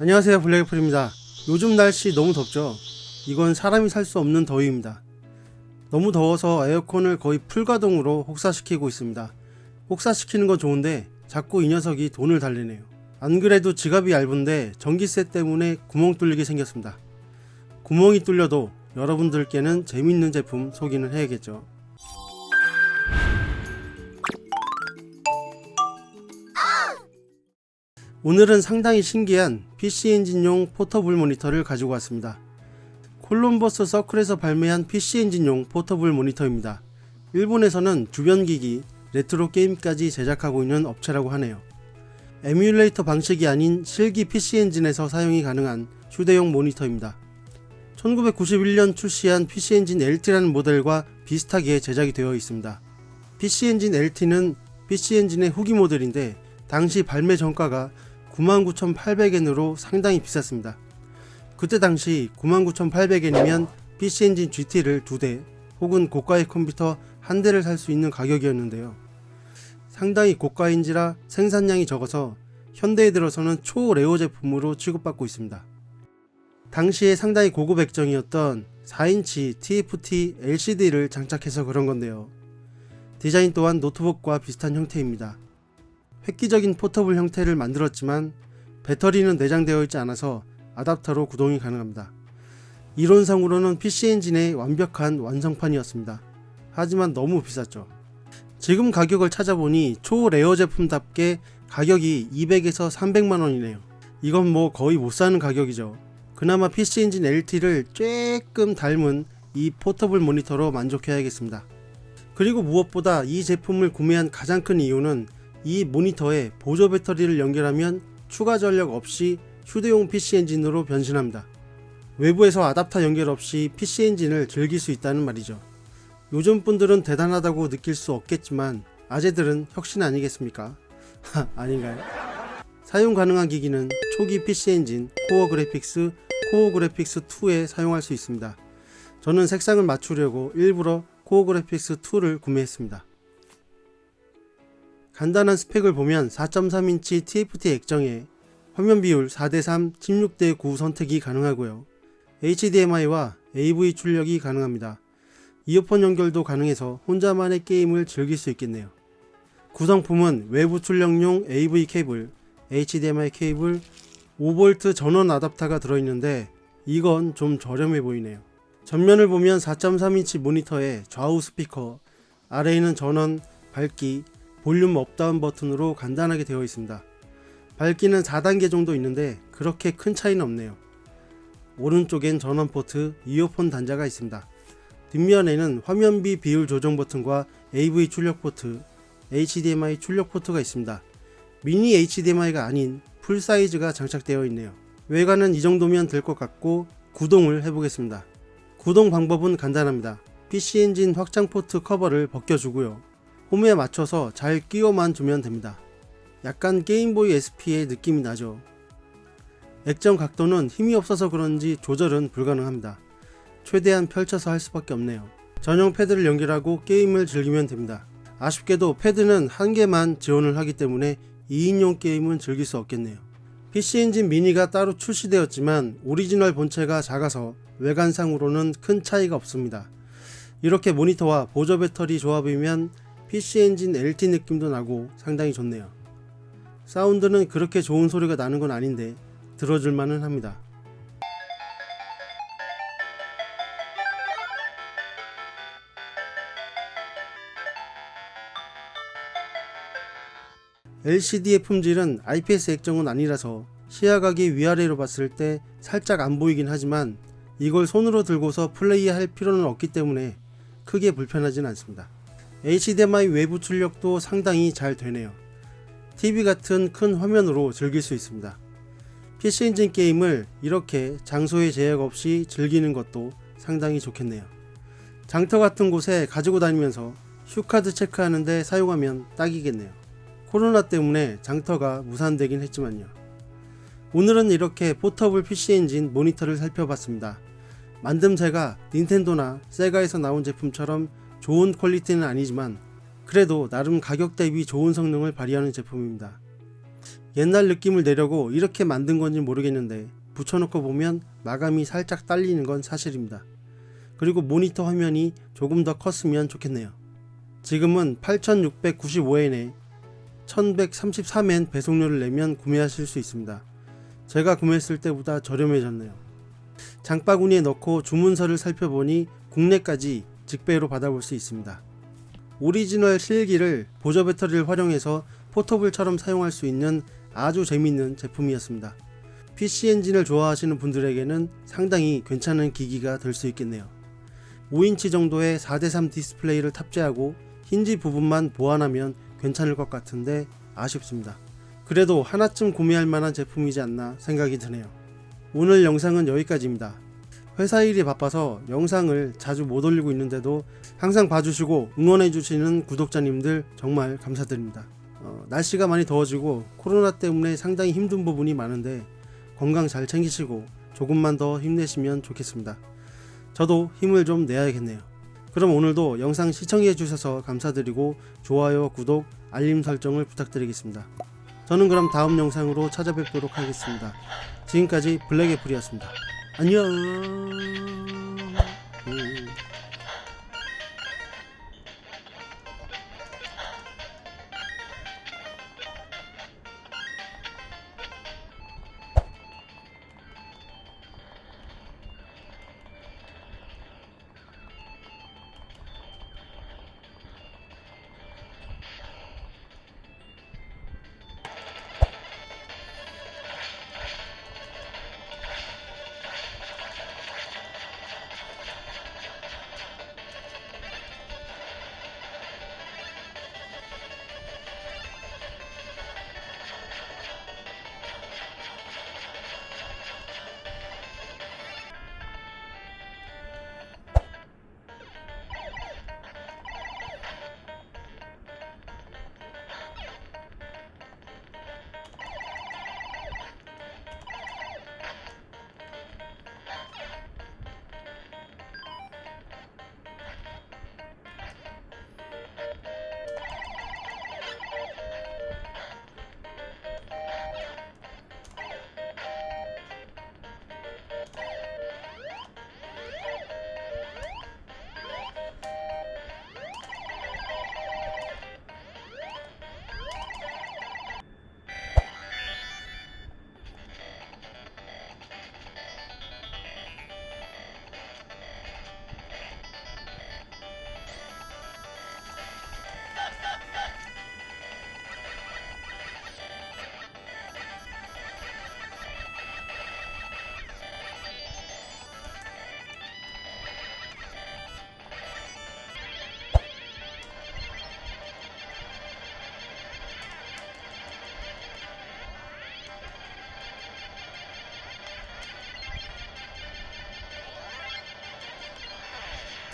안녕하세요 블랙애플입니다. 요즘 날씨 너무 덥죠? 이건 사람이 살 수 없는 더위입니다. 너무 더워서 에어컨을 거의 풀가동으로 혹사시키고 있습니다. 혹사시키는 건 좋은데 자꾸 이 녀석이 돈을 달리네요. 안 그래도 지갑이 얇은데 전기세 때문에 구멍 뚫리게 생겼습니다. 구멍이 뚫려도 여러분들께는 재밌는 제품 소개는 해야겠죠. 오늘은 상당히 신기한 PC 엔진용 포터블 모니터를 가지고 왔습니다. 콜럼버스 서클에서 발매한 PC 엔진용 포터블 모니터입니다. 일본에서는 주변 기기, 레트로 게임까지 제작하고 있는 업체라고 하네요. 에뮬레이터 방식이 아닌 실기 PC 엔진에서 사용이 가능한 휴대용 모니터입니다. 1991년 출시한 PC 엔진 LT라는 모델과 비슷하게 제작이 되어 있습니다. PC 엔진 LT는 PC 엔진의 후기 모델인데 당시 발매 정가가 99,800엔으로 상당히 비쌌습니다. 그때 당시 99,800엔이면 PC 엔진 GT를 2대 혹은 고가의 컴퓨터 한 대를 살 수 있는 가격이었는데요. 상당히 고가인지라 생산량이 적어서 현대에 들어서는 초레어 제품으로 취급받고 있습니다. 당시에 상당히 고급 액정이었던 4인치 TFT LCD를 장착해서 그런 건데요. 디자인 또한 노트북과 비슷한 형태입니다. 획기적인 포터블 형태를 만들었지만 배터리는 내장되어 있지 않아서 아답터로 구동이 가능합니다. 이론상으로는 PC 엔진의 완벽한 완성판이었습니다. 하지만 너무 비쌌죠. 지금 가격을 찾아보니 초레어 제품답게 가격이 200에서 300만 원이네요. 이건 뭐 거의 못 사는 가격이죠. 그나마 PC 엔진 LT를 조금 닮은 이 포터블 모니터로 만족해야겠습니다. 그리고 무엇보다 이 제품을 구매한 가장 큰 이유는 이 모니터에 보조 배터리를 연결하면 추가 전력 없이 휴대용 PC 엔진으로 변신합니다. 외부에서 아답터 연결 없이 PC 엔진을 즐길 수 있다는 말이죠. 요즘 분들은 대단하다고 느낄 수 없겠지만 아재들은 혁신 아니겠습니까? 아닌가요? 사용 가능한 기기는 초기 PC 엔진 코어 그래픽스 코어 그래픽스 2에 사용할 수 있습니다. 저는 색상을 맞추려고 일부러 코어 그래픽스 2를 구매했습니다. 간단한 스펙을 보면 4.3인치 TFT 액정에 화면 비율 4대3 16대9 선택이 가능하고요. HDMI와 AV 출력이 가능합니다. 이어폰 연결도 가능해서 혼자만의 게임을 즐길 수 있겠네요. 구성품은 외부 출력용 AV 케이블, HDMI 케이블, 5V 전원 아답터가 들어있는데 이건 좀 저렴해 보이네요. 전면을 보면 4.3인치 모니터에 좌우 스피커, 아래에는 전원, 밝기, 볼륨 업다운 버튼으로 간단하게 되어 있습니다. 밝기는 4단계 정도 있는데 그렇게 큰 차이는 없네요. 오른쪽엔 전원 포트, 이어폰 단자가 있습니다. 뒷면에는 화면비 비율 조정 버튼과 AV 출력 포트, HDMI 출력 포트가 있습니다. 미니 HDMI가 아닌 풀 사이즈가 장착되어 있네요. 외관은 이 정도면 될 것 같고 구동을 해보겠습니다. 구동 방법은 간단합니다. PC 엔진 확장 포트 커버를 벗겨주고요. 홈에 맞춰서 잘 끼워만 두면 됩니다. 약간 게임보이 SP의 느낌이 나죠. 액정 각도는 힘이 없어서 그런지 조절은 불가능합니다. 최대한 펼쳐서 할 수밖에 없네요. 전용 패드를 연결하고 게임을 즐기면 됩니다. 아쉽게도 패드는 한 개만 지원을 하기 때문에 2인용 게임은 즐길 수 없겠네요. PC 엔진 미니가 따로 출시되었지만 오리지널 본체가 작아서 외관상으로는 큰 차이가 없습니다. 이렇게 모니터와 보조 배터리 조합이면 PC 엔진 LT 느낌도 나고 상당히 좋네요. 사운드는 그렇게 좋은 소리가 나는 건 아닌데 들어줄만은 합니다. LCD의 품질은 IPS 액정은 아니라서 시야각이 위아래로 봤을 때 살짝 안 보이긴 하지만 이걸 손으로 들고서 플레이할 필요는 없기 때문에 크게 불편하진 않습니다. HDMI 외부 출력도 상당히 잘 되네요. TV 같은 큰 화면으로 즐길 수 있습니다. PC 엔진 게임을 이렇게 장소에 제약 없이 즐기는 것도 상당히 좋겠네요. 장터 같은 곳에 가지고 다니면서 휴카드 체크하는데 사용하면 딱이겠네요. 코로나 때문에 장터가 무산되긴 했지만요. 오늘은 이렇게 포터블 PC 엔진 모니터를 살펴봤습니다. 만듦새가 닌텐도나 세가에서 나온 제품처럼 좋은 퀄리티는 아니지만 그래도 나름 가격 대비 좋은 성능을 발휘하는 제품입니다. 옛날 느낌을 내려고 이렇게 만든 건지 모르겠는데 붙여놓고 보면 마감이 살짝 딸리는 건 사실입니다. 그리고 모니터 화면이 조금 더 컸으면 좋겠네요. 지금은 8,695엔에 1,133엔 배송료를 내면 구매하실 수 있습니다. 제가 구매했을 때보다 저렴해졌네요. 장바구니에 넣고 주문서를 살펴보니 국내까지 직배로 받아볼 수 있습니다. 오리지널 실기를 보조 배터리를 활용해서 포터블처럼 사용할 수 있는 아주 재미있는 제품이었습니다. PC 엔진을 좋아하시는 분들에게는 상당히 괜찮은 기기가 될 수 있겠네요. 5인치 정도의 4대3 디스플레이를 탑재하고 힌지 부분만 보완하면 괜찮을 것 같은데 아쉽습니다. 그래도 하나쯤 구매할 만한 제품이지 않나 생각이 드네요. 오늘 영상은 여기까지입니다. 회사 일이 바빠서 영상을 자주 못 올리고 있는데도 항상 봐주시고 응원해주시는 구독자님들 정말 감사드립니다. 어, 날씨가 많이 더워지고 코로나 때문에 상당히 힘든 부분이 많은데 건강 잘 챙기시고 조금만 더 힘내시면 좋겠습니다. 저도 힘을 좀 내야겠네요. 그럼 오늘도 영상 시청해 주셔서 감사드리고 좋아요, 구독, 알림 설정을 부탁드리겠습니다. 저는 그럼 다음 영상으로 찾아뵙도록 하겠습니다. 지금까지 블랙애플이었습니다. 안녕. 음.